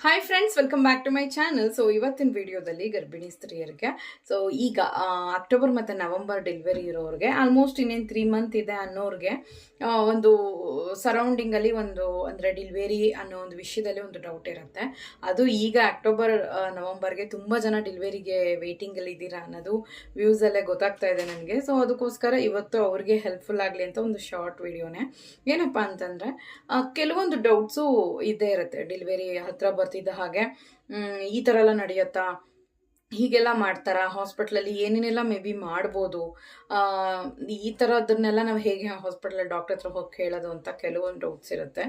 Hi friends welcome back to my channel so ಇವತ್ತಿನ ವಿಡಿಯೋದಲ್ಲಿ ಗರ್ಭಿಣಿ ಸ್ತ್ರೀಯರಿಗೆ ಸೊ ಈಗ ಅಕ್ಟೋಬರ್ ಮತ್ತು ನವೆಂಬರ್ ಡೆಲಿವರಿ ಇರೋರಿಗೆ ಆಲ್ಮೋಸ್ಟ್ ಇನ್ನೇನು ತ್ರೀ ಮಂತ್ ಇದೆ ಅನ್ನೋರಿಗೆ ಒಂದು ಸರೌಂಡಿಂಗಲ್ಲಿ ಒಂದು, ಅಂದರೆ ಡೆಲಿವರಿ ಅನ್ನೋ ಒಂದು ವಿಷಯದಲ್ಲಿ ಒಂದು ಡೌಟ್ ಇರುತ್ತೆ. ಅದು ಈಗ ಅಕ್ಟೋಬರ್ ನವೆಂಬರ್ಗೆ ತುಂಬ ಜನ ಡೆಲಿವರಿಗೆ ವೇಟಿಂಗಲ್ಲಿ ಇದ್ದೀರಾ ಅನ್ನೋದು ವ್ಯೂಸಲ್ಲೇ ಗೊತ್ತಾಗ್ತಾ ಇದೆ ನನಗೆ. ಸೊ ಅದಕ್ಕೋಸ್ಕರ ಇವತ್ತು ಅವ್ರಿಗೆ ಹೆಲ್ಪ್ಫುಲ್ ಆಗಲಿ ಅಂತ ಒಂದು ಶಾರ್ಟ್ ವಿಡಿಯೋನೇ ಏನಪ್ಪ ಅಂತಂದರೆ ಕೆಲವೊಂದು ಡೌಟ್ಸು ಇದ್ದೇ ಇರುತ್ತೆ ಡೆಲಿವರಿ ಹತ್ರ ಬರ್ತಿದ್ದ ಹಾಗೆ ಈ ಥರ ಎಲ್ಲ ನಡೆಯುತ್ತಾ? ಹೀಗೆಲ್ಲ ಮಾಡ್ತಾರಾ? ಹಾಸ್ಪಿಟ್ಲಲ್ಲಿ ಏನೇನೆಲ್ಲ ಮೇ ಬಿ ಮಾಡ್ಬೋದು? ಈ ಥರದನ್ನೆಲ್ಲ ನಾವು ಹೇಗೆ ಹಾಸ್ಪಿಟ್ಲಲ್ಲಿ ಡಾಕ್ಟರ್ ಹತ್ರ ಹೋಗಿ ಕೇಳೋದು ಅಂತ ಕೆಲವೊಂದು ಡೌಟ್ಸ್ ಇರುತ್ತೆ.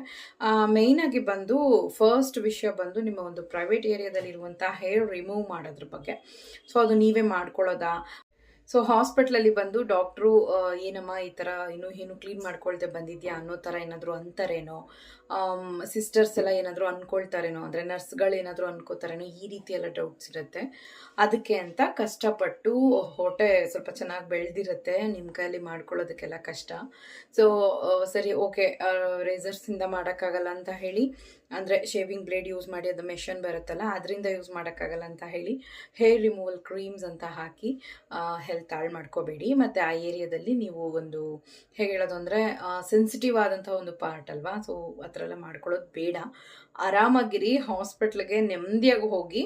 ಮೇಯ್ನಾಗಿ ಬಂದು ಫಸ್ಟ್ ವಿಷಯ ಬಂದು ನಿಮ್ಮ ಒಂದು ಪ್ರೈವೇಟ್ ಏರಿಯಾದಲ್ಲಿರುವಂಥ ಹೇರ್ ರಿಮೂವ್ ಮಾಡೋದ್ರ ಬಗ್ಗೆ. ಸೊ ಅದು ನೀವೇ ಮಾಡ್ಕೊಳ್ಳೋದಾ? ಸೊ ಹಾಸ್ಪಿಟ್ಲಲ್ಲಿ ಬಂದು ಡಾಕ್ಟ್ರು ಏನಮ್ಮ ಈ ಥರ ಇನ್ನೂ ಏನು ಕ್ಲೀನ್ ಮಾಡ್ಕೊಳ್ದೆ ಬಂದಿದ್ಯಾ ಅನ್ನೋ ಥರ ಏನಾದರೂ ಅಂತಾರೇನೋ? ಸಿಸ್ಟರ್ಸ್ ಎಲ್ಲ ಏನಾದರೂ ಅಂದ್ಕೊಳ್ತಾರೇನೋ ಅಂದರೆ ನರ್ಸ್ಗಳು ಏನಾದರೂ ಅಂದ್ಕೋತಾರೇನೋ ಈ ರೀತಿ ಎಲ್ಲ ಡೌಟ್ಸ್ ಇರುತ್ತೆ. ಅದಕ್ಕೆ ಅಂತ ಕಷ್ಟಪಟ್ಟು ಹೊಟ್ಟೆ ಸ್ವಲ್ಪ ಚೆನ್ನಾಗಿ ಬೆಳೆದಿರುತ್ತೆ ನಿಮ್ಮ ಕೈಯಲ್ಲಿ ಮಾಡ್ಕೊಳ್ಳೋದಕ್ಕೆಲ್ಲ ಕಷ್ಟ. ಸೊ ಸರಿ ಓಕೆ ರೇಸರ್ಸಿಂದ ಮಾಡೋಕ್ಕಾಗಲ್ಲ ಅಂತ ಹೇಳಿ, ಅಂದರೆ ಶೇವಿಂಗ್ ಬ್ಲೇಡ್ ಯೂಸ್ ಮಾಡಿ ಅದು ಮೆಷನ್ ಬರುತ್ತಲ್ಲ, ಅದರಿಂದ ಯೂಸ್ ಮಾಡೋಕ್ಕಾಗಲ್ಲ ಅಂತ ಹೇಳಿ ಹೇರ್ ರಿಮೂವಲ್ ಕ್ರೀಮ್ಸ್ ಅಂತ ಹಾಕಿ ಹೆಲ್ತ್ ಹಾಳು ಮಾಡ್ಕೋಬೇಡಿ. ಮತ್ತು ಆ ಏರಿಯಾದಲ್ಲಿ ನೀವು ಒಂದು, ಹೇಗೆ ಹೇಳೋದು ಅಂದರೆ ಸೆನ್ಸಿಟಿವ್ ಆದಂಥ ಒಂದು ಪಾರ್ಟ್ ಅಲ್ವಾ? ಸೊ ಥರ ಎಲ್ಲ ಮಾಡ್ಕೊಳ್ಳೋದು ಬೇಡ. ಆರಾಮಾಗಿರಿ ಹಾಸ್ಪಿಟ್ಲಿಗೆ ನೆಮ್ಮದಿಯಾಗಿ ಹೋಗಿ.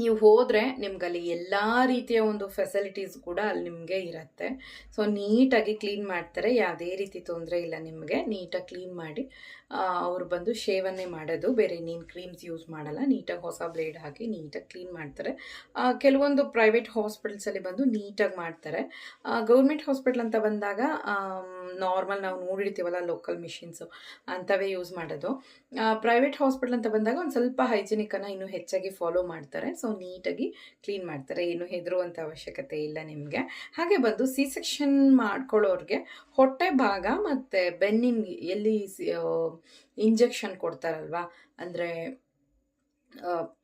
ನೀವು ಹೋದರೆ ನಿಮ್ಗೆ ಅಲ್ಲಿ ಎಲ್ಲ ರೀತಿಯ ಒಂದು ಫೆಸಿಲಿಟೀಸ್ ಕೂಡ ಅಲ್ಲಿ ನಿಮಗೆ ಇರುತ್ತೆ. ಸೊ ನೀಟಾಗಿ ಕ್ಲೀನ್ ಮಾಡ್ತಾರೆ. ಯಾವುದೇ ರೀತಿ ತೊಂದರೆ ಇಲ್ಲ ನಿಮಗೆ. ನೀಟಾಗಿ ಕ್ಲೀನ್ ಮಾಡಿ ಅವ್ರು ಬಂದು ಶೇವನ್ನೇ ಮಾಡೋದು. ಬೇರೆ ಇನ್ನೇನು ಕ್ರೀಮ್ಸ್ ಯೂಸ್ ಮಾಡಲ್ಲ. ನೀಟಾಗಿ ಹೊಸ ಬ್ಲೇಡ್ ಹಾಕಿ ನೀಟಾಗಿ ಕ್ಲೀನ್ ಮಾಡ್ತಾರೆ. ಕೆಲವೊಂದು ಪ್ರೈವೇಟ್ ಹಾಸ್ಪಿಟಲ್ಸಲ್ಲಿ ಬಂದು ನೀಟಾಗಿ ಮಾಡ್ತಾರೆ. ಗೌರ್ಮೆಂಟ್ ಹಾಸ್ಪಿಟ್ಲ್ ಅಂತ ಬಂದಾಗ ನಾರ್ಮಲ್ ನಾವು ನೋಡಿರ್ತೀವಲ್ಲ ಲೋಕಲ್ ಮಿಷಿನ್ಸು ಅಂಥವೇ ಯೂಸ್ ಮಾಡೋದು. ಪ್ರೈವೇಟ್ ಹಾಸ್ಪಿಟ್ಲ್ ಅಂತ ಬಂದಾಗ ಒಂದು ಸ್ವಲ್ಪ ಹೈಜಿನಿಕನ್ನು ಇನ್ನೂ ಹೆಚ್ಚಾಗಿ ಫಾಲೋ ಮಾಡ್ತಾರೆ. ಸೊ ನೀಟಾಗಿ ಕ್ಲೀನ್ ಮಾಡ್ತಾರೆ. ಏನು ಹೆದರುವಂಥ ಅವಶ್ಯಕತೆ ಇಲ್ಲ ನಿಮಗೆ. ಹಾಗೆ ಬಂದು ಸಿ ಸೆಕ್ಷನ್ ಮಾಡ್ಕೊಳ್ಳೋರಿಗೆ ಹೊಟ್ಟೆ ಭಾಗ ಮತ್ತು ಬೆನ್ನಿನ ಎಲ್ಲಿ ಇಂಜೆಕ್ಷನ್ ಕೊಡ್ತಾರಲ್ವಾ? ಅಂದರೆ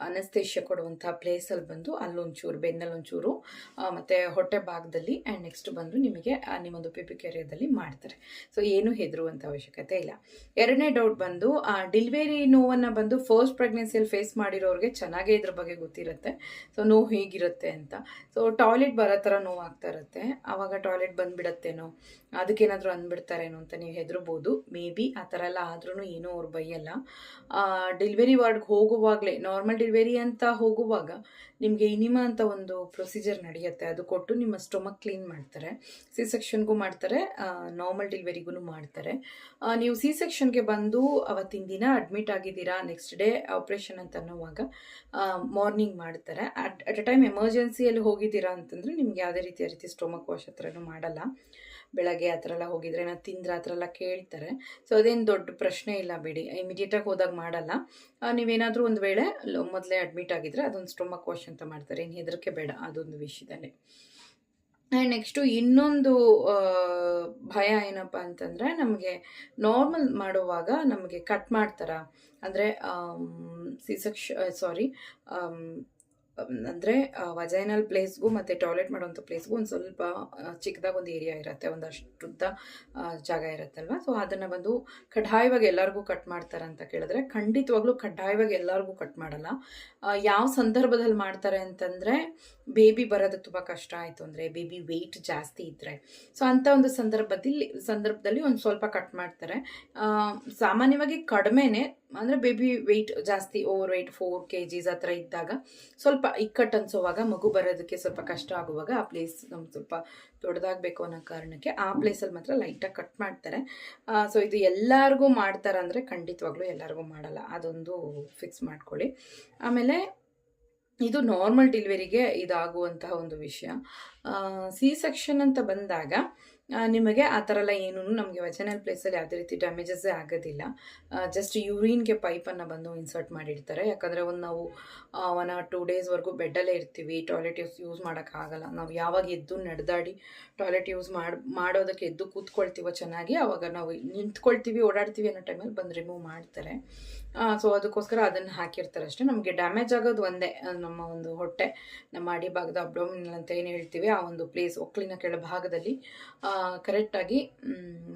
ಅನಸ್ತೇಷ್ಯ ಕೊಡುವಂಥ ಪ್ಲೇಸಲ್ಲಿ ಬಂದು ಅಲ್ಲೊಂಚೂರು, ಬೆನ್ನಲ್ಲೊಂಚೂರು ಮತ್ತು ಹೊಟ್ಟೆ ಭಾಗದಲ್ಲಿ ಆ್ಯಂಡ್ ನೆಕ್ಸ್ಟ್ ಬಂದು ನಿಮಗೆ ನಿಮ್ಮೊಂದು ಪಿಪಿಕ್ ಏರಿಯಾದಲ್ಲಿ ಮಾಡ್ತಾರೆ. ಸೊ ಏನು ಹೆದರುವಂಥ ಅವಶ್ಯಕತೆ ಇಲ್ಲ. ಎರಡನೇ ಡೌಟ್ ಬಂದು, ಆ ಡೆಲಿವರಿ ನೋವನ್ನು ಬಂದು ಫಸ್ಟ್ ಪ್ರೆಗ್ನೆನ್ಸಿಯಲ್ಲಿ ಫೇಸ್ ಮಾಡಿರೋರಿಗೆ ಚೆನ್ನಾಗೇ ಇದ್ರ ಬಗ್ಗೆ ಗೊತ್ತಿರುತ್ತೆ. ಸೊ ನೋವು ಹೇಗಿರುತ್ತೆ ಅಂತ. ಸೊ ಟಾಯ್ಲೆಟ್ ಬರೋ ಥರ ನೋವಾಗ್ತಾ ಇರುತ್ತೆ. ಆವಾಗ ಟಾಯ್ಲೆಟ್ ಬಂದುಬಿಡತ್ತೇನೋ? ಅದಕ್ಕೇನಾದರೂ ಅಂದ್ಬಿಡ್ತಾರೇನೋ ಅಂತ ನೀವು ಹೆದರ್ಬೋದು. ಮೇ ಬಿ ಆ ಥರ ಎಲ್ಲ ಆದ್ರೂ ಏನೂ ಅವ್ರು ಬೈಯಲ್ಲ. ಡೆಲಿವರಿ ವಾರ್ಡ್ಗೆ ಹೋಗುವಾಗಲೇ ನಾರ್ಮಲ್ ಡೆಲಿವರಿ ಅಂತ ಹೋಗುವಾಗ ನಿಮಗೆ ಇನಿಮಾ ಅಂತ ಒಂದು ಪ್ರೊಸೀಜರ್ ನಡೆಯುತ್ತೆ. ಅದು ಕೊಟ್ಟು ನಿಮ್ಮ ಸ್ಟೊಮಕ್ ಕ್ಲೀನ್ ಮಾಡ್ತಾರೆ. ಸಿ ಸೆಕ್ಷನ್ಗೂ ಮಾಡ್ತಾರೆ ನಾರ್ಮಲ್ ಡೆಲಿವರಿಗೂ ಮಾಡ್ತಾರೆ. ನೀವು ಸಿ ಸೆಕ್ಷನ್ಗೆ ಬಂದು ಅವತ್ತಿನ ದಿನ ಅಡ್ಮಿಟ್ ಆಗಿದ್ದೀರಾ ನೆಕ್ಸ್ಟ್ ಡೇ ಆಪ್ರೇಷನ್ ಅಂತ ಅನ್ನೋವಾಗ ಮಾರ್ನಿಂಗ್ ಮಾಡ್ತಾರೆ. ಅಟ್ ಅಟ್ ಅ ಟೈಮ್ ಎಮರ್ಜೆನ್ಸಿಯಲ್ಲಿ ಹೋಗಿದ್ದೀರಾ ಅಂತಂದರೆ ನಿಮ್ಗೆ ಯಾವುದೇ ರೀತಿಯ ರೀತಿ ಸ್ಟೊಮಕ್ ವಾಶ್ ಹತ್ರನೂ ಮಾಡಲ್ಲ. ಬೆಳಗ್ಗೆ ಆ ಥರ ಎಲ್ಲ ಹೋಗಿದ್ರೆ ನಾನು ತಿಂದ್ರೆ ಆ ಥರ ಎಲ್ಲ ಕೇಳ್ತಾರೆ. ಸೊ ಅದೇನು ದೊಡ್ಡ ಪ್ರಶ್ನೆ ಇಲ್ಲ ಬಿಡಿ. ಇಮಿಡಿಯೇಟಾಗಿ ಹೋದಾಗ ಮಾಡಲ್ಲ. ನೀವೇನಾದರೂ ಒಂದು ವೇಳೆ ಮೊದಲೇ ಅಡ್ಮಿಟ್ ಆಗಿದ್ರೆ ಅದೊಂದು ಸ್ಟೊಮಕ್ ವಾಶ್ ಅಂತ ಮಾಡ್ತಾರೆ. ಏನು ಹೆದರಿಕೆ ಬೇಡ ಅದೊಂದು ವಿಷಯದಲ್ಲಿ. ಆ್ಯಂಡ್ ನೆಕ್ಸ್ಟು ಇನ್ನೊಂದು ಭಯ ಏನಪ್ಪ ಅಂತಂದರೆ ನಮಗೆ ನಾರ್ಮಲ್ ಮಾಡುವಾಗ ನಮಗೆ ಕಟ್ ಮಾಡ್ತಾರ? ಅಂದರೆ ಸಿ ಸಾರಿ ಅಂದರೆ ವಜೈನಲ್ ಪ್ಲೇಸ್ಗೂ ಮತ್ತು ಟಾಯ್ಲೆಟ್ ಮಾಡೋಂಥ ಪ್ಲೇಸ್ಗೂ ಒಂದು ಸ್ವಲ್ಪ ಚಿಕ್ಕದಾಗಿ ಒಂದು ಏರಿಯಾ ಇರುತ್ತೆ ಒಂದಷ್ಟುದ್ದ ಜಾಗ ಇರುತ್ತಲ್ವ? ಸೊ ಅದನ್ನು ಬಂದು ಕಡ್ಡಾಯವಾಗಿ ಎಲ್ಲರಿಗೂ ಕಟ್ ಮಾಡ್ತಾರೆ ಅಂತ ಕೇಳಿದ್ರೆ, ಖಂಡಿತವಾಗ್ಲೂ ಕಡ್ಡಾಯವಾಗಿ ಎಲ್ಲರಿಗೂ ಕಟ್ ಮಾಡಲ್ಲ. ಯಾವ ಸಂದರ್ಭದಲ್ಲಿ ಮಾಡ್ತಾರೆ ಅಂತಂದರೆ ಬೇಬಿ ಬರೋದು ತುಂಬ ಕಷ್ಟ ಆಯಿತು ಅಂದರೆ ಬೇಬಿ ವೆಯ್ಟ್ ಜಾಸ್ತಿ ಇದ್ದರೆ. ಸೊ ಅಂಥ ಒಂದು ಸಂದರ್ಭದಲ್ಲಿ ಸಂದರ್ಭದಲ್ಲಿ ಒಂದು ಸ್ವಲ್ಪ ಕಟ್ ಮಾಡ್ತಾರೆ. ಸಾಮಾನ್ಯವಾಗಿ ಕಡಿಮೆನೇ, ಅಂದರೆ ಬೇಬಿ ವೆಯ್ಟ್ ಜಾಸ್ತಿ over weight four K Gs ಆ ಥರ ಇದ್ದಾಗ ಸ್ವಲ್ಪ ಇಕ್ಕಟ್ಟು ಅನ್ಸೋವಾಗ ಮಗು ಬರೋದಕ್ಕೆ ಸ್ವಲ್ಪ ಕಷ್ಟ ಆಗುವಾಗ ಆ ಪ್ಲೇಸ್ ನಮ್ಗೆ ಸ್ವಲ್ಪ ದೊಡ್ಡದಾಗಬೇಕು ಅನ್ನೋ ಕಾರಣಕ್ಕೆ ಆ ಪ್ಲೇಸಲ್ಲಿ ಮಾತ್ರ ಲೈಟಾಗಿ ಕಟ್ ಮಾಡ್ತಾರೆ. ಸೊ ಇದು ಎಲ್ಲರಿಗೂ ಮಾಡ್ತಾರೆ ಅಂದರೆ ಖಂಡಿತವಾಗ್ಲೂ ಎಲ್ಲರಿಗೂ ಮಾಡಲ್ಲ. ಅದೊಂದು ಫಿಕ್ಸ್ ಮಾಡ್ಕೊಳ್ಳಿ. ಆಮೇಲೆ ಇದು ನಾರ್ಮಲ್ ಡೆಲಿವರಿಗೆ ಇದಾಗುವಂತಹ ಒಂದು ವಿಷಯ. ಸಿ ಸೆಕ್ಷನ್ ಅಂತ ಬಂದಾಗ ನಿಮಗೆ ಆ ಥರ ಎಲ್ಲ ಏನೂ ನಮಗೆ ವಚನಲ್ ಪ್ಲೇಸಲ್ಲಿ ಯಾವುದೇ ರೀತಿ ಡ್ಯಾಮೇಜಸ್ಸೇ ಆಗೋದಿಲ್ಲ. ಜಸ್ಟ್ ಯೂರಿನ್ಗೆ ಪೈಪನ್ನು ಬಂದು ಇನ್ಸರ್ಟ್ ಮಾಡಿರ್ತಾರೆ ಯಾಕಂದರೆ ಒಂದು ನಾವು ಒನ್ ಆರ್ ಟೂ ಡೇಸ್ವರೆಗೂ ಬೆಡ್ಡಲ್ಲೇ ಇರ್ತೀವಿ. ಟಾಯ್ಲೆಟ್ ಯೂಸ್ ಯೂಸ್ ಮಾಡೋಕ್ಕಾಗಲ್ಲ ನಾವು ಯಾವಾಗ ಎದ್ದು ನಡೆದಾಡಿ ಟಾಯ್ಲೆಟ್ ಯೂಸ್ ಮಾಡಿ, ಮಾಡೋದಕ್ಕೆ ಎದ್ದು ಕೂತ್ಕೊಳ್ತೀವೋ ಚೆನ್ನಾಗಿ ಆವಾಗ ನಾವು ನಿಂತ್ಕೊಳ್ತೀವಿ, ಓಡಾಡ್ತೀವಿ ಅನ್ನೋ ಟೈಮಲ್ಲಿ ಬಂದು ರಿಮೂವ್ ಮಾಡ್ತಾರೆ. ಸೊ ಅದಕ್ಕೋಸ್ಕರ ಅದನ್ನು ಹಾಕಿರ್ತಾರೆ ಅಷ್ಟೇ. ನಮಗೆ ಡ್ಯಾಮೇಜ್ ಆಗೋದು ಒಂದೇ ನಮ್ಮ ಒಂದು ಹೊಟ್ಟೆ, ನಮ್ಮ ಅಡಿ ಭಾಗದ ಅಬ್ಡೋಮಿನಲ್ ಅಂತ ಏನು ಹೇಳ್ತೀವಿ, ಆ ಒಂದು ಪ್ಲೇಸ್ ಒಕ್ಕಲಿನ ಕೆಳ ಭಾಗದಲ್ಲಿ ಕರೆಕ್ಟಾಗಿ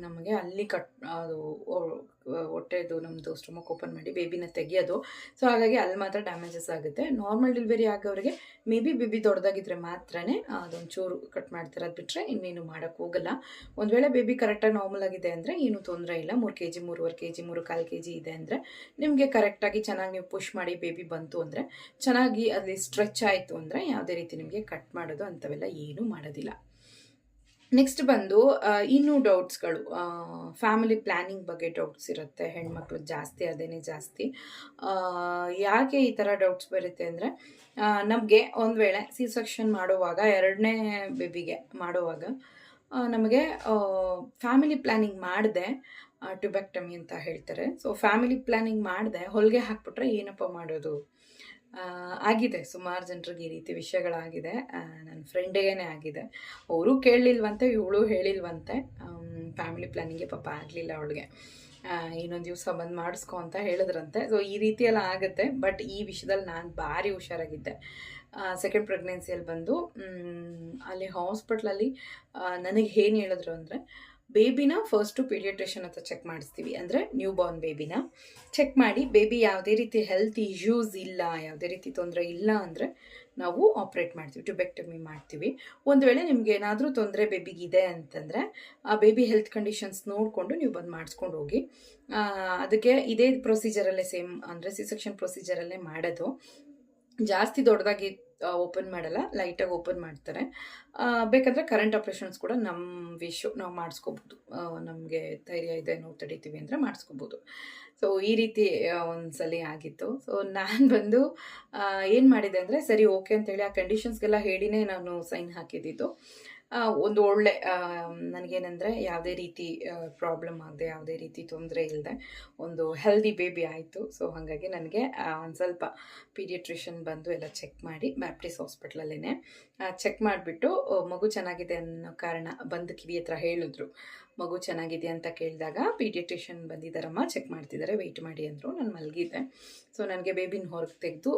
ನಮಗೆ ಅಲ್ಲಿ ಕಟ್, ಅದು ಹೊಟ್ಟೆದು ನಮ್ಮದು ಸ್ಟೊಮಕ್ ಓಪನ್ ಮಾಡಿ ಬೇಬಿನ ತೆಗಿಯೋದು. ಸೊ ಹಾಗಾಗಿ ಅಲ್ಲಿ ಮಾತ್ರ ಡ್ಯಾಮೇಜಸ್ ಆಗುತ್ತೆ. ನಾರ್ಮಲ್ ಡೆಲಿವರಿ ಆಗೋರಿಗೆ ಮೇ ಬಿ ಬೇಬಿ ದೊಡ್ಡದಾಗಿದ್ದರೆ ಮಾತ್ರನೇ ಅದೊಂಚೂರು ಕಟ್ ಮಾಡ್ತಾರೆ. ಅದು ಬಿಟ್ಟರೆ ಇನ್ನೇನು ಮಾಡೋಕ್ಕೆ ಹೋಗಲ್ಲ. ಒಂದು ವೇಳೆ ಬೇಬಿ ಕರೆಕ್ಟಾಗಿ ನಾರ್ಮಲ್ ಆಗಿದೆ ಅಂದರೆ ಏನು ತೊಂದರೆ ಇಲ್ಲ. ಮೂರು ಕೆ ಜಿ ಮೂರುವರೆ ಕೆ ಜಿ ಮೂರು ಕಾಲು ಕೆ ಜಿ ಇದೆ ಅಂದರೆ ನಿಮಗೆ ಕರೆಕ್ಟಾಗಿ ಚೆನ್ನಾಗಿ ನೀವು ಪುಷ್ ಮಾಡಿ ಬೇಬಿ ಬಂತು ಅಂದರೆ ಚೆನ್ನಾಗಿ ಅಲ್ಲಿ ಸ್ಟ್ರೆಚ್ ಆಯಿತು ಅಂದರೆ ಯಾವುದೇ ರೀತಿ ನಿಮಗೆ ಕಟ್ ಮಾಡೋದು ಅಂಥವೆಲ್ಲ ಏನೂ ಮಾಡೋದಿಲ್ಲ. ನೆಕ್ಸ್ಟ್ ಬಂದು ಇನ್ನೂ ಡೌಟ್ಸ್ಗಳು ಫ್ಯಾಮಿಲಿ ಪ್ಲ್ಯಾನಿಂಗ್ ಬಗ್ಗೆ ಡೌಟ್ಸ್ ಇರುತ್ತೆ, ಹೆಣ್ಮಕ್ಳು ಜಾಸ್ತಿ, ಅದೇನೇ ಜಾಸ್ತಿ. ಯಾಕೆ ಈ ಥರ ಡೌಟ್ಸ್ ಬರುತ್ತೆ ಅಂದರೆ ನಮಗೆ ಒಂದು ವೇಳೆ ಸಿ ಸೆಕ್ಷನ್ ಮಾಡುವಾಗ, ಎರಡನೇ ಬೇಬಿಗೆ ಮಾಡುವಾಗ ನಮಗೆ ಫ್ಯಾಮಿಲಿ ಪ್ಲ್ಯಾನಿಂಗ್ ಮಾಡಿದೆ ಟ್ಯುಬೆಕ್ಟಮಿ ಅಂತ ಹೇಳ್ತಾರೆ. ಸೊ ಫ್ಯಾಮಿಲಿ ಪ್ಲ್ಯಾನಿಂಗ್ ಮಾಡಿದೆ, ಹೊಲಿಗೆ ಹಾಕ್ಬಿಟ್ರೆ ಏನಪ್ಪ ಮಾಡೋದು? ಆಗಿದೆ. ಸುಮಾರು ಜನರಿಗೆ ಈ ರೀತಿ ವಿಷಯಗಳಾಗಿದೆ. ನನ್ನ ಫ್ರೆಂಡಿಗೇನೆ ಆಗಿದೆ. ಅವರು ಕೇಳಲಿಲ್ವಂತೆ ಇವಳು ಹೇಳಿಲ್ವಂತೆ. ಫ್ಯಾಮಿಲಿ ಪ್ಲ್ಯಾನಿಂಗೆ ಪಾಪ ಆಗಲಿಲ್ಲ ಅವಳಿಗೆ. ಇನ್ನೊಂದು ದಿವಸ ಬಂದು ಮಾಡಿಸ್ಕೊ ಅಂತ ಹೇಳಿದ್ರಂತೆ. ಸೊ ಈ ರೀತಿ ಎಲ್ಲ ಆಗುತ್ತೆ. ಬಟ್ ಈ ವಿಷಯದಲ್ಲಿ ನಾನು ಭಾರಿ ಹುಷಾರಾಗಿದ್ದೆ. ಸೆಕೆಂಡ್ ಪ್ರೆಗ್ನೆನ್ಸಿಯಲ್ಲಿ ಬಂದು ಅಲ್ಲಿ ಹಾಸ್ಪಿಟ್ಲಲ್ಲಿ ನನಗೆ ಏನು ಹೇಳಿದ್ರು ಅಂದರೆ ಬೇಬಿನ ಫಸ್ಟು ಪೀಡಿಯಟ್ರಿಷನ್ ಹತ್ರ ಚೆಕ್ ಮಾಡಿಸ್ತೀವಿ ಅಂದರೆ ನ್ಯೂ ಬಾರ್ನ್ ಬೇಬಿನ. ಚೆಕ್ ಮಾಡಿ, ಬೇಬಿ ಯಾವುದೇ ರೀತಿ ಹೆಲ್ತ್ ಇಶ್ಯೂಸ್ ಇಲ್ಲ, ಯಾವುದೇ ರೀತಿ ತೊಂದರೆ ಇಲ್ಲ ಅಂದರೆ ನಾವು ಆಪ್ರೇಟ್ ಮಾಡ್ತೀವಿ ಟ್ಯುಬೆಕ್ಟಮಿ ಮಾಡ್ತೀವಿ. ಒಂದು ವೇಳೆ ನಿಮ್ಗೆ ಏನಾದರೂ ತೊಂದರೆ ಬೇಬಿಗಿದೆ ಅಂತಂದರೆ, ಆ ಬೇಬಿ ಹೆಲ್ತ್ ಕಂಡೀಷನ್ಸ್ ನೋಡಿಕೊಂಡು ನೀವು ಬಂದು ಮಾಡಿಸ್ಕೊಂಡು ಹೋಗಿ. ಅದಕ್ಕೆ ಇದೇ ಪ್ರೊಸೀಜರಲ್ಲೇ ಸೇಮ್ ಅಂದರೆ ಸಿ ಸೆಕ್ಷನ್ ಪ್ರೊಸೀಜರಲ್ಲೇ ಮಾಡೋದು. ಜಾಸ್ತಿ ದೊಡ್ಡದಾಗಿ ಓಪನ್ ಮಾಡಲ್ಲ ಲೈಟಾಗಿ ಓಪನ್ ಮಾಡ್ತಾರೆ. ಬೇಕಾದರೆ ಕರೆಂಟ್ ಆಪ್ರೇಷನ್ಸ್ ಕೂಡ ನಮ್ಮ ವಿಶು ನಾವು ಮಾಡಿಸ್ಕೋಬೋದು. ನಮಗೆ ಧೈರ್ಯ ಇದೆ ನೋವು ತಡಿತೀವಿ ಅಂದರೆ ಮಾಡಿಸ್ಕೋಬೋದು. ಸೊ ಈ ರೀತಿ ಒಂದು ಸಲ ಆಗಿತ್ತು. ಸೊ ನಾನು ಬಂದು ಏನು ಮಾಡಿದೆ ಅಂದರೆ ಸರಿ ಓಕೆ ಅಂತೇಳಿ ಆ ಕಂಡೀಷನ್ಸ್ಗೆಲ್ಲ ಹೇಳಿನೇ ನಾನು ಸೈನ್ ಹಾಕಿದ್ದಿದ್ದು ಒಂದು ಒಳ್ಳೆ ನನಗೆ ನನಗೇನೆಂದರೆ ಯಾವುದೇ ರೀತಿ ಪ್ರಾಬ್ಲಮ್ ಆಗದೆ, ಯಾವುದೇ ರೀತಿ ತೊಂದರೆ ಇಲ್ಲದೆ ಒಂದು ಹೆಲ್ದಿ ಬೇಬಿ ಆಯಿತು. ಸೊ ಹಾಗಾಗಿ ನನಗೆ ಒಂದು ಸ್ವಲ್ಪ ಪೀಡಿಯಟ್ರಿಷನ್ ಬಂದು ಎಲ್ಲ ಚೆಕ್ ಮಾಡಿ ಬ್ಯಾಪ್ಟಿಸ್ ಹಾಸ್ಪಿಟ್ಲಲ್ಲೇ ಚೆಕ್ ಮಾಡಿಬಿಟ್ಟು ಮಗು ಚೆನ್ನಾಗಿದೆ ಅನ್ನೋ ಕಾರಣ ಬಂದು ಕಿವಿ ಹತ್ರ ಹೇಳಿದ್ರು. ಮಗು ಚೆನ್ನಾಗಿದೆ ಅಂತ ಕೇಳಿದಾಗ ಪೀಡಿಯಟ್ರಿಷನ್ ಬಂದಿದ್ದಾರಮ್ಮ ಚೆಕ್ ಮಾಡ್ತಿದ್ದಾರೆ ವೆಯ್ಟ್ ಮಾಡಿ ಅಂದರು. ನಾನು ಮಲಗಿದ್ದೆ. ಸೊ ನನಗೆ ಬೇಬಿನ ಹೊರಗೆ ತೆಗೆದು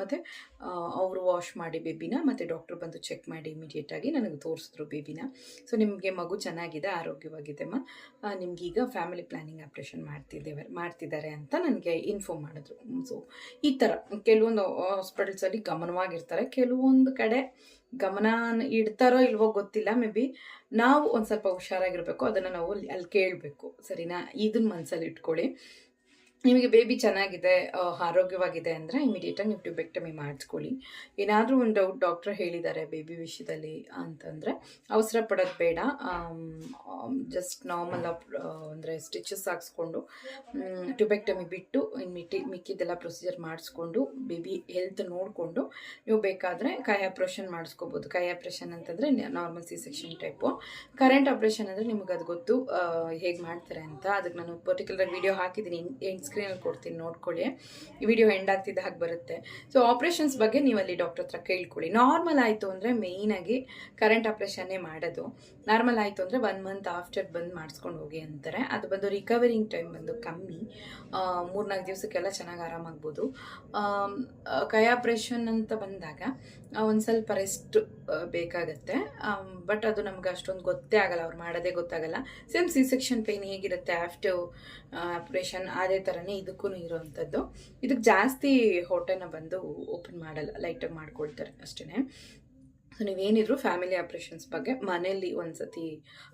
ಮತ್ತು ಅವರು ವಾಶ್ ಮಾಡಿ ಬೇಬಿನ ಮತ್ತು ಡಾಕ್ಟ್ರು ಬಂದು ಚೆಕ್ ಮಾಡಿ ಇಮಿಡಿಯೇಟಾಗಿ ನನಗೆ ತೋರಿಸಿದ್ರು ಬೇಬಿನ ಸೊ ನಿಮಗೆ ಮಗು ಚೆನ್ನಾಗಿದೆ, ಆರೋಗ್ಯವಾಗಿದೆ ಅಮ್ಮ ನಿಮಗೀಗ ಫ್ಯಾಮಿಲಿ ಪ್ಲ್ಯಾನಿಂಗ್ ಆಪ್ರೇಷನ್ ಮಾಡ್ತಿದ್ದೇವೆ ಮಾಡ್ತಿದ್ದಾರೆ ಅಂತ ನನಗೆ ಇನ್ಫಾರ್ಮ್ ಮಾಡಿದ್ರು. ಸೊ ಈ ಥರ ಕೆಲವೊಂದು ಹಾಸ್ಪಿಟಲ್ಸಲ್ಲಿ ಗಮನವಾಗಿರ್ತಾರೆ. ಕೆಲವೊಂದು ಕಡೆ ಗಮನ ಇಡ್ತಾರೋ ಇಲ್ವೋ ಗೊತ್ತಿಲ್ಲ ಮೇ ಬಿ ನಾವು ಒಂದು ಸ್ವಲ್ಪ ಹುಷಾರಾಗಿರಬೇಕು. ಅದನ್ನು ನಾವು ಅಲ್ಲಿ ಅಲ್ಲಿ ಕೇಳಬೇಕು. ಸರಿನಾ? ಇದನ್ನ ಮನಸ್ಸಲ್ಲಿ ಇಟ್ಕೊಳ್ಳಿ. ನಿಮಗೆ ಬೇಬಿ ಚೆನ್ನಾಗಿದೆ ಆರೋಗ್ಯವಾಗಿದೆ ಅಂದರೆ ಇಮಿಡಿಯೇಟಾಗಿ ನೀವು ಟ್ಯೂಬೆಕ್ಟಮಿ ಮಾಡಿಸ್ಕೊಳ್ಳಿ. ಏನಾದರೂ ಒಂದು ಡೌಟ್ ಡಾಕ್ಟ್ರ್ ಹೇಳಿದ್ದಾರೆ ಬೇಬಿ ವಿಷಯದಲ್ಲಿ ಅಂತಂದರೆ, ಅವಸರ ಪಡೋದು ಬೇಡ. ಜಸ್ಟ್ ನಾರ್ಮಲ್ ಅಂದರೆ ಸ್ಟಿಚಸ್ ಹಾಕ್ಸ್ಕೊಂಡು ಟ್ಯೂಬೆಕ್ಟಮಿ ಬಿಟ್ಟು ಮಿಟ್ಟಿ, ಮಿಕ್ಕಿದ್ದೆಲ್ಲ ಪ್ರೊಸೀಜರ್ ಮಾಡಿಸ್ಕೊಂಡು ಬೇಬಿ ಹೆಲ್ತ್ ನೋಡಿಕೊಂಡು, ನೀವು ಬೇಕಾದರೆ ಕೈ ಆಪ್ರೇಷನ್ ಮಾಡಿಸ್ಕೋಬೋದು. ಕೈ ಆಪ್ರೇಷನ್ ಅಂತಂದರೆ normal C section type current operation ಅಂದರೆ ನಿಮಗೆ ಅದು ಗೊತ್ತು ಹೇಗೆ ಮಾಡ್ತಾರೆ ಅಂತ. ಅದಕ್ಕೆ ನಾನು ಪರ್ಟಿಕ್ಯುಲರ್ ವಿಡಿಯೋ ಹಾಕಿದ್ದೀನಿ ಎಂಡ್ ಸ್ಕ್ರೀನಲ್ಲಿ ಕೊಡ್ತೀನಿ, ನೋಡ್ಕೊಳ್ಳಿ. ಈ ವಿಡಿಯೋ ಎಂಡ್ ಆಗ್ತಿದ್ದ ಹಾಗೆ ಬರುತ್ತೆ. ಸೊ ಆಪ್ರೇಷನ್ಸ್ ಬಗ್ಗೆ ನೀವು ಅಲ್ಲಿ ಡಾಕ್ಟರ್ ಹತ್ರ ಕೇಳ್ಕೊಳ್ಳಿ. ನಾರ್ಮಲ್ ಆಯಿತು ಅಂದರೆ ಮೇಯ್ನಾಗಿ ಕರೆಂಟ್ ಆಪ್ರೇಷನ್ನೇ ಮಾಡೋದು. ನಾರ್ಮಲ್ ಆಯಿತು ಅಂದರೆ ಒನ್ ಮಂತ್ ಆಫ್ಟರ್ ಬಂದು ಮಾಡಿಸ್ಕೊಂಡು ಹೋಗಿ ಅಂತಾರೆ. ಅದು ಬಂದು ರಿಕವರಿಂಗ್ ಟೈಮ್ ಬಂದು ಕಮ್ಮಿ. ಮೂರ್ನಾಲ್ಕು ದಿವಸಕ್ಕೆಲ್ಲ ಚೆನ್ನಾಗಿ ಆರಾಮಾಗ್ಬೋದು ಕೈ ಆಪ್ರೇಷನ್ ಅಂತ ಬಂದಾಗ ಒಂದು ಸ್ವಲ್ಪ ರೆಸ್ಟ್ ಬೇಕಾಗತ್ತೆ. ಬಟ್ ಅದು ನಮ್ಗೆ ಅಷ್ಟೊಂದು ಗೊತ್ತೇ ಆಗಲ್ಲ. ಅವ್ರು ಮಾಡೋದೇ ಗೊತ್ತಾಗಲ್ಲ. ಸೇಮ್ ಸಿ ಸೆಕ್ಷನ್ ಪೇನ್ ಹೇಗಿರುತ್ತೆ ಆಫ್ಟರ್ ಆಪ್ರೇಷನ್ ಅದೇ ಥರನೇ ಇದಕ್ಕೂ ಇರೋವಂಥದ್ದು ಇದಕ್ಕೆ ಜಾಸ್ತಿ ಹೊಟ್ಟೆನ ಬಂದು ಓಪನ್ ಮಾಡಲ್ಲ ಲೈಟಾಗಿ ಮಾಡ್ಕೊಳ್ತಾರೆ ಅಷ್ಟೇ ಸೊ ನೀವೇನಿದ್ರು ಫ್ಯಾಮಿಲಿ ಆಪ್ರೇಷನ್ಸ್ ಬಗ್ಗೆ, ಮನೇಲಿ ಒಂದು ಸತಿ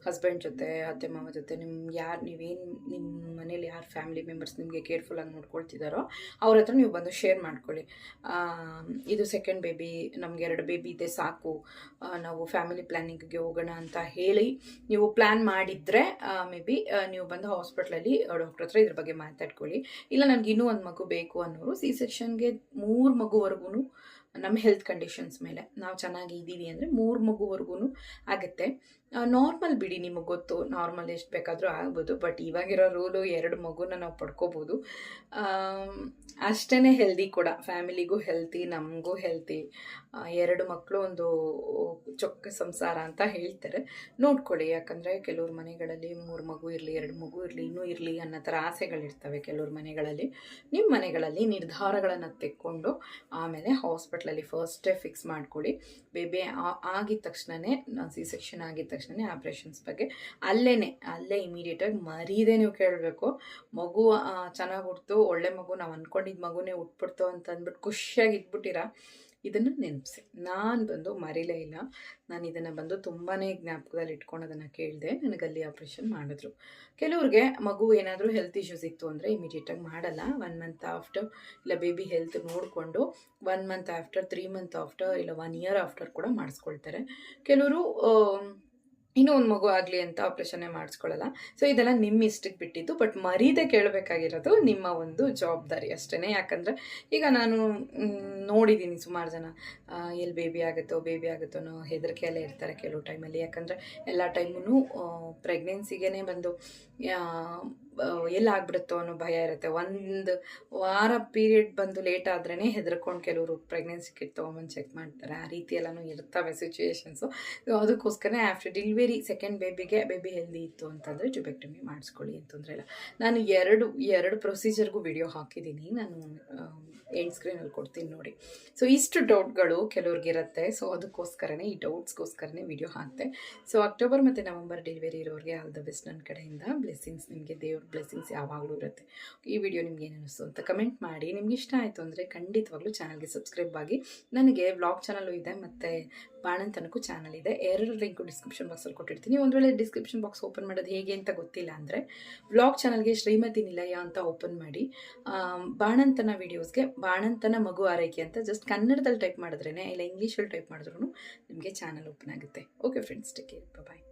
ಹಸ್ಬೆಂಡ್ ಜೊತೆ, ಅತ್ತೆ ಮಾವ ಜೊತೆ ನಿಮ್ಮ ಯಾರು, ನೀವೇನು ನಿಮ್ಮ ಮನೇಲಿ ಯಾರು ಫ್ಯಾಮಿಲಿ ಮೆಂಬರ್ಸ್ ನಿಮಗೆ ಕೇರ್ಫುಲ್ಲಾಗಿ ನೋಡ್ಕೊಳ್ತಿದ್ದಾರೋ ಅವ್ರ ಹತ್ರ ನೀವು ಬಂದು ಶೇರ್ ಮಾಡ್ಕೊಳ್ಳಿ. ಇದು ಸೆಕೆಂಡ್ ಬೇಬಿ ನಮ್ಗೆ ಎರಡು ಬೇಬಿ ಇದೆ, ಸಾಕು. ನಾವು ಫ್ಯಾಮಿಲಿ ಪ್ಲ್ಯಾನಿಂಗ್ಗೆ ಹೋಗೋಣ ಅಂತ ಹೇಳಿ ನೀವು ಪ್ಲ್ಯಾನ್ ಮಾಡಿದರೆ ಮೇ ಬಿ ನೀವು ಬಂದು ಹಾಸ್ಪಿಟ್ಲಲ್ಲಿ ಡಾಕ್ಟ್ರ್ ಹತ್ರ ಇದ್ರ ಬಗ್ಗೆ ಮಾತಾಡ್ಕೊಳ್ಳಿ. ಇಲ್ಲ, ನನಗೆ ಇನ್ನೂ ಒಂದು ಮಗು ಬೇಕು ಅನ್ನೋರು ಸಿ ಸೆಕ್ಷನ್ಗೆ ಮೂರು ಮಗುವರೆಗೂ ನಮ್ಮ ಹೆಲ್ತ್ ಕಂಡೀಷನ್ಸ್ ಮೇಲೆ ನಾವು ಚೆನ್ನಾಗಿ ಇದ್ದೀವಿ ಅಂದರೆ ಮೂರು ಮಗುವರೆಗೂ ಆಗುತ್ತೆ. ನಾರ್ಮಲ್ ಬಿಡಿ, ನಿಮಗೆ ಗೊತ್ತು ನಾರ್ಮಲ್ ಎಷ್ಟು ಬೇಕಾದರೂ ಆಗ್ಬೋದು ಬಟ್ ಇವಾಗಿರೋ ರೂಲು ಎರಡು ಮಗುನ ನಾವು ಪಡ್ಕೋಬೋದು. ಅಷ್ಟೇ ಹೆಲ್ದಿ ಕೂಡ ಫ್ಯಾಮಿಲಿಗೂ ಹೆಲ್ತಿ ನಮಗೂ ಹೆಲ್ತಿ ಎರಡು ಮಕ್ಕಳು ಒಂದು ಚೊಕ್ಕ ಸಂಸಾರ ಅಂತ ಹೇಳ್ತಾರೆ. ನೋಡ್ಕೊಳ್ಳಿ, ಯಾಕಂದರೆ ಕೆಲವ್ರ ಮನೆಗಳಲ್ಲಿ ಮೂರು ಮಗು ಇರಲಿ, ಎರಡು ಮಗು ಇರಲಿ, ಇನ್ನೂ ಇರಲಿ ಅನ್ನೋ ಥರ ಆಸೆಗಳಿರ್ತವೆ ಕೆಲವ್ರ ಮನೆಗಳಲ್ಲಿ. ನಿಮ್ಮ ಮನೆಗಳಲ್ಲಿ ನಿರ್ಧಾರಗಳನ್ನು ತೆಕ್ಕೊಂಡು, ಆಮೇಲೆ ಹಾಸ್ಪಿಟಲ್ ಹಾಸ್ಪಿಟ್ಲಲ್ಲಿ ಫಸ್ಟೇ ಫಿಕ್ಸ್ ಮಾಡ್ಕೊಳ್ಳಿ. ಬೇಬಿ ಆಗಿದ ತಕ್ಷಣವೇ ಸಿ ಸೆಕ್ಷನ್ ಆಗಿದ ತಕ್ಷಣವೇ ಆಪ್ರೇಷನ್ಸ್ ಬಗ್ಗೆ ಅಲ್ಲೇ ಅಲ್ಲೇ ಇಮಿಡಿಯೇಟಾಗಿ ಮರೀದೇ ನೀವು ಕೇಳಬೇಕು. ಮಗು ಚೆನ್ನಾಗಿ ಹುಟ್ಟಿತು ಒಳ್ಳೆ ಮಗು, ನಾವು ಅಂದ್ಕೊಂಡಿದ್ದ ಮಗುನೇ ಹುಟ್ಬಿಡ್ತು ಅಂತ ಅಂದ್ಬಿಟ್ಟು ಖುಷಿಯಾಗಿ ಇಟ್ಬಿಟ್ಟಿರ? ಇದನ್ನು ನೆನಪಿಸಿ. ನಾನು ಬಂದು ಮರಿಲೇ ಇಲ್ಲ. ನಾನು ಇದನ್ನು ಬಂದು ತುಂಬಾ ಜ್ಞಾಪಕದಲ್ಲಿ ಇಟ್ಕೊಂಡು ಕೇಳಿದೆ. ನನಗೆ ಅಲ್ಲಿ ಆಪ್ರೇಷನ್ ಮಾಡಿದ್ರು. ಕೆಲವ್ರಿಗೆ ಮಗು ಏನಾದರೂ ಹೆಲ್ತ್ ಇಶ್ಯೂಸ್ ಇತ್ತು ಅಂದರೆ ಇಮಿಡಿಯೇಟಾಗಿ ಮಾಡಲ್ಲ. ಒನ್ ಮಂತ್ ಆಫ್ಟರ್ ಇಲ್ಲ ಬೇಬಿ ಹೆಲ್ತ್ ನೋಡಿಕೊಂಡು one month after three month after ಇಲ್ಲ ಒನ್ ಇಯರ್ ಆಫ್ಟರ್ ಕೂಡ ಮಾಡಿಸ್ಕೊಳ್ತಾರೆ. ಕೆಲವರು ಇನ್ನೂ ಒಂದು ಮಗು ಆಗಲಿ ಅಂತ ಆಪ್ರೇಷನ್ನೇ ಮಾಡಿಸ್ಕೊಳ್ಳಲ್ಲ. ಸೊ ಇದೆಲ್ಲ ನಿಮ್ಮ ಇಷ್ಟಕ್ಕೆ ಬಿಟ್ಟಿದ್ದು ಬಟ್ ಮರೀದೆ ಕೇಳಬೇಕಾಗಿರೋದು ನಿಮ್ಮ ಒಂದು ಜವಾಬ್ದಾರಿ ಅಷ್ಟೇ ಯಾಕಂದರೆ ಈಗ ನಾನು ನೋಡಿದ್ದೀನಿ ಸುಮಾರು ಜನ. ಎಲ್ಲಿ ಬೇಬಿ ಆಗುತ್ತೋ ಬೇಬಿ ಆಗುತ್ತೋ ಅನ್ನೋ ಹೆದರಿಕೆಯಲ್ಲೇ ಇರ್ತಾರೆ ಕೆಲವು ಟೈಮಲ್ಲಿ ಯಾಕಂದರೆ ಎಲ್ಲ ಟೈಮೂ ಪ್ರೆಗ್ನೆನ್ಸಿಗೇ ಬಂದು ಎಲ್ಲಾಗ್ಬಿಡುತ್ತೋ ಅನ್ನೋ ಭಯ ಇರುತ್ತೆ. ಒಂದು ವಾರ ಪೀರಿಯಡ್ ಬಂದು ಲೇಟ್ ಆದ್ರೇ ಹೆದರ್ಕೊಂಡು ಕೆಲವರು ಪ್ರೆಗ್ನೆನ್ಸಿ ಕಿಟ್ ತೊಗೊಂಬಂದು ಚೆಕ್ ಮಾಡ್ತಾರೆ. ಆ ರೀತಿ ಎಲ್ಲನೂ ಇರ್ತವೆ ಸಿಚುವೇಶನ್ಸು ಅದಕ್ಕೋಸ್ಕರ ಆಫ್ಟರ್ ಡೆಲಿವರಿ ಸೆಕೆಂಡ್ ಬೇಬಿಗೆ ಬೇಬಿ ಹೆಲ್ದಿ ಇತ್ತು ಅಂತಂದರೆ ಜುಬೆಕ್ಟಮಿ ಮಾಡಿಸ್ಕೊಳ್ಳಿ ತೊಂದರೆ ಇಲ್ಲ. ನಾನು ಎರಡು ಎರಡು ಪ್ರೊಸೀಜರ್ಗೂ ವಿಡಿಯೋ ಹಾಕಿದ್ದೀನಿ. ನಾನು ಎಂಡ್ ಸ್ಕ್ರೀನಲ್ಲಿ ಕೊಡ್ತೀನಿ ನೋಡಿ. ಸೊ ಇಷ್ಟು ಡೌಟ್ಗಳು ಕೆಲವ್ರಿಗಿರುತ್ತೆ. ಸೊ ಅದಕ್ಕೋಸ್ಕರನೇ, ಈ ಡೌಟ್ಸ್ಗೋಸ್ಕರನೇ ವಿಡಿಯೋ ಹಾಕ್ತೆ. ಸೊ ಅಕ್ಟೋಬರ್ ಮತ್ತು ನವಂಬರ್ ಡೆಲಿವರಿ ಇರೋರಿಗೆ ಆಲ್ ದ ಬೆಸ್ಟ್ ನನ್ನ ಕಡೆಯಿಂದ. ಬ್ಲೆಸ್ಸಿಂಗ್ಸ್ ನಿಮಗೆ, ದೇವ್ರ ಬ್ಲೆಸ್ಸಿಂಗ್ಸ್ ಯಾವಾಗಲೂ ಇರುತ್ತೆ. ಈ ವಿಡಿಯೋ ನಿಮ್ಗೆ ಏನು ಅಂತ ಕಮೆಂಟ್ ಮಾಡಿ. ನಿಮ್ಗೆ ಇಷ್ಟ ಆಯಿತು ಅಂದರೆ ಖಂಡಿತವಾಗ್ಲೂ ಚಾನಲ್ಗೆ ಸಬ್ಸ್ಕ್ರೈಬ್ ಆಗಿ. ನನಗೆ ವ್ಲಾಗ್ ಚಾನಲು ಇದೆ, ಮತ್ತು ಬಾಣಂತನಕ್ಕೂ ಚಾನಲ್ ಇದೆ. ಎರಡು ಲಿಂಕು ಡಿಸ್ಕ್ರಿಪ್ಷನ್ ಬಾಕ್ಸಲ್ಲಿ ಕೊಟ್ಟಿರ್ತೀನಿ. ಒಂದು ವೇಳೆ ಡಿಸ್ಕ್ರಿಪ್ಷನ್ ಬಾಕ್ಸ್ ಓಪನ್ ಮಾಡೋದು ಹೇಗೆ ಅಂತ ಗೊತ್ತಿಲ್ಲ ಅಂದರೆ ವ್ಲಾಗ್ ಚಾನಲ್ಗೆ ಶ್ರೀಮತಿ ನಿಲಯ ಅಂತ ಓಪನ್ ಮಾಡಿ. ಬಾಣಂತನ ವೀಡಿಯೋಸ್ಗೆ ಬಾಣಂತನ ಮಗು ಆರೈಕೆ ಜಸ್ಟ್ ಕನ್ನಡದಲ್ಲಿ ಟೈಪ್ ಮಾಡಿದ್ರೇ ಇಲ್ಲ ಇಂಗ್ಲೀಷಲ್ಲಿ ಟೈಪ್ ಮಾಡಿದ್ರು ನಿಮಗೆ ಚಾನಲ್ ಓಪನ್ ಆಗುತ್ತೆ. Okay friends take care bye